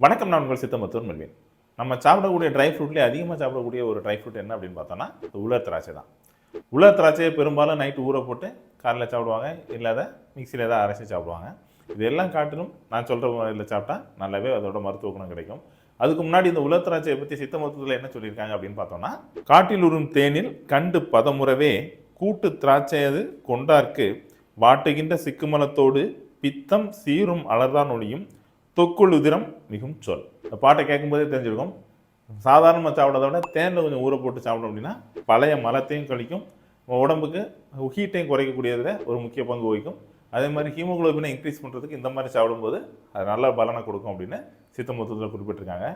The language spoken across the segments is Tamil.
வணக்கம் நான் உங்கள் சித்தமத்தூர் மெல்வின் நம்ம சாப்பிடக்கூடிய ட்ரை ஃப்ரூட்லேயே அதிகமாக சாப்பிடக்கூடிய ஒரு ட்ரை ஃப்ரூட் என்ன அப்படின்னு பார்த்தோன்னா உலர் திராட்சை தான். உலர் திராட்சையை பெரும்பாலும் நைட்டு ஊற போட்டு காலையில் சாப்பிடுவாங்க இல்லாத மிக்சியில் ஏதாவது அரைச்சி சாப்பிடுவாங்க. இது எல்லாம் காட்டிலும் நான் சொல்கிற முறையில் சாப்பிட்டா நல்லாவே அதோட மருத்துவ குணம் கிடைக்கும். அதுக்கு முன்னாடி இந்த உலர் திராட்சையை பற்றி சித்த மருத்துவத்தில் என்ன சொல்லியிருக்காங்க அப்படின்னு பார்த்தோம்னா காட்டில் உறும் தேனில் கண்டு பதமுறவே கூட்டு திராட்சையது கொண்டார்க்கு வாட்டுகின்ற சிக்குமலத்தோடு பித்தம் சீரும் அலர்தான் ஒளியும் தொக்குள் உதிரம் மிகும் சொல். இந்த பாட்டை கேட்கும்போதே தெரிஞ்சிருக்கும். சாதாரணமாக சாப்பிட்றத விட தேனில் கொஞ்சம் ஊற போட்டு சாப்பிடும் அப்படின்னா பழைய மலத்தையும் கழிக்கும். உடம்புக்கு ஹீட்டையும் குறைக்கக்கூடியதில் ஒரு முக்கிய பங்கு வகிக்கும். அதே மாதிரி ஹீமோகுளோபினை இன்க்ரீஸ் பண்ணுறதுக்கு இந்த மாதிரி சாப்பிடும்போது அது நல்ல பலனை கொடுக்கும் அப்படின்னு சித்த மருத்துவத்தில் குறிப்பிட்டிருக்காங்க.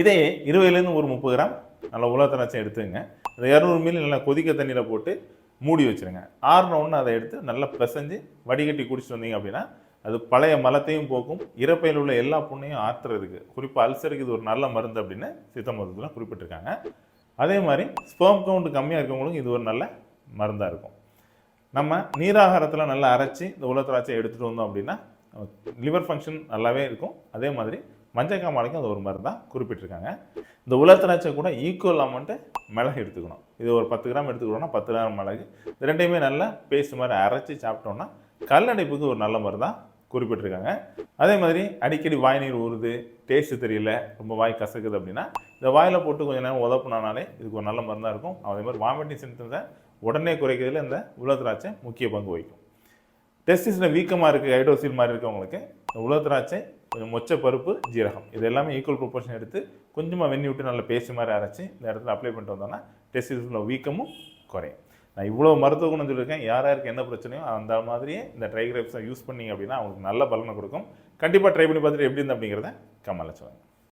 இதே இருபதுலேருந்து ஒரு முப்பது கிராம் நல்ல உலக எடுத்துங்க இந்த இரநூறு மில்லி நல்லா கொதிக்க தண்ணியில் போட்டு மூடி வச்சுருங்க. ஆறுன ஒன்று அதை எடுத்து நல்லா பிசைஞ்சு வடிகட்டி குடிச்சிட்டு வந்தீங்க அப்படின்னா அது பழைய மலத்தையும் போக்கும். இறப்பையில் உள்ள எல்லா புண்ணையும் ஆற்றுறதுக்கு குறிப்பாக அல்சருக்கு இது ஒரு நல்ல மருந்து அப்படின்னு சித்த மருத்துவத்தில் குறிப்பிட்டிருக்காங்க. அதே மாதிரி ஸ்பெர்ம் கவுண்ட் கம்மியாக இருக்கவங்களுக்கும் இது ஒரு நல்ல மருந்தாக இருக்கும். நம்ம நீராகாரத்தில் நல்லா அரைச்சி இந்த உலத்திராட்சியை திராட்சை எடுத்துகிட்டு வந்தோம் அப்படின்னா லிவர் ஃபங்க்ஷன் நல்லாவே இருக்கும். அதே மாதிரி மஞ்சள் காமாலைக்கும் அது ஒரு மருந்தாக குறிப்பிட்டிருக்காங்க. இந்த உலர் திராட்சை கூட ஈக்குவல் அமௌண்ட்டு மிளகு எடுத்துக்கணும். இது ஒரு பத்து கிராம் எடுத்துக்கிட்டோம்னா பத்து கிராம் மிளகு. இது ரெண்டையுமே நல்லா பேஸ்ட் மாதிரி அரைச்சி சாப்பிட்டோம்னா கல்லடைப்புக்கு ஒரு நல்ல மருந்தாக குறிப்பிட்டிருக்காங்க. அதே மாதிரி அடிக்கடி வாய் நீர் ஊறுது டேஸ்ட் தெரியல ரொம்ப வாய் கசக்குது அப்படின்னா இந்த வாயில் போட்டு கொஞ்சம் நேரம் உதப்புனாலே இதுக்கு ஒரு நல்ல மருந்தாக இருக்கும். அதே மாதிரி வாமிட்டிங் சிம்டம்ஸை உடனே குறைக்கிறதுல இந்த உலக திராட்சை முக்கிய பங்கு வகிக்கும். டெஸ்டிஸில் வீக்கமாக இருக்குது ஹைட்ரோசில் மாதிரி இருக்கவங்களுக்கு இந்த உலர் திராட்சை கொஞ்சம் மொச்சை பருப்பு ஜீரகம் இது எல்லாமே ஈக்குவல் ப்ரொப்போர்ஷன் எடுத்து கொஞ்சமாக வெண்ணி விட்டு நல்லா பேசி மாதிரி அரைச்சி இந்த இடத்துல அப்ளை பண்ணிட்டு வந்தோம்னா டெஸ்டிஸில் வீக்கமும் குறையும். நான் இவ்வளோ மருத்துவ குணம் சொல்லியிருக்கேன். யார் யாருக்கு என்ன பிரச்சனையோ அந்த மாதிரியே இந்த ட்ரைகிரேப்ஸை யூஸ் பண்ணிங்க அப்படின்னா அவங்களுக்கு நல்ல பலனை கொடுக்கும். கண்டிப்பாக ட்ரை பண்ணி பார்த்துட்டு எப்படி இருந்து அப்படிங்கிறத கமலை சொல்லுங்கள்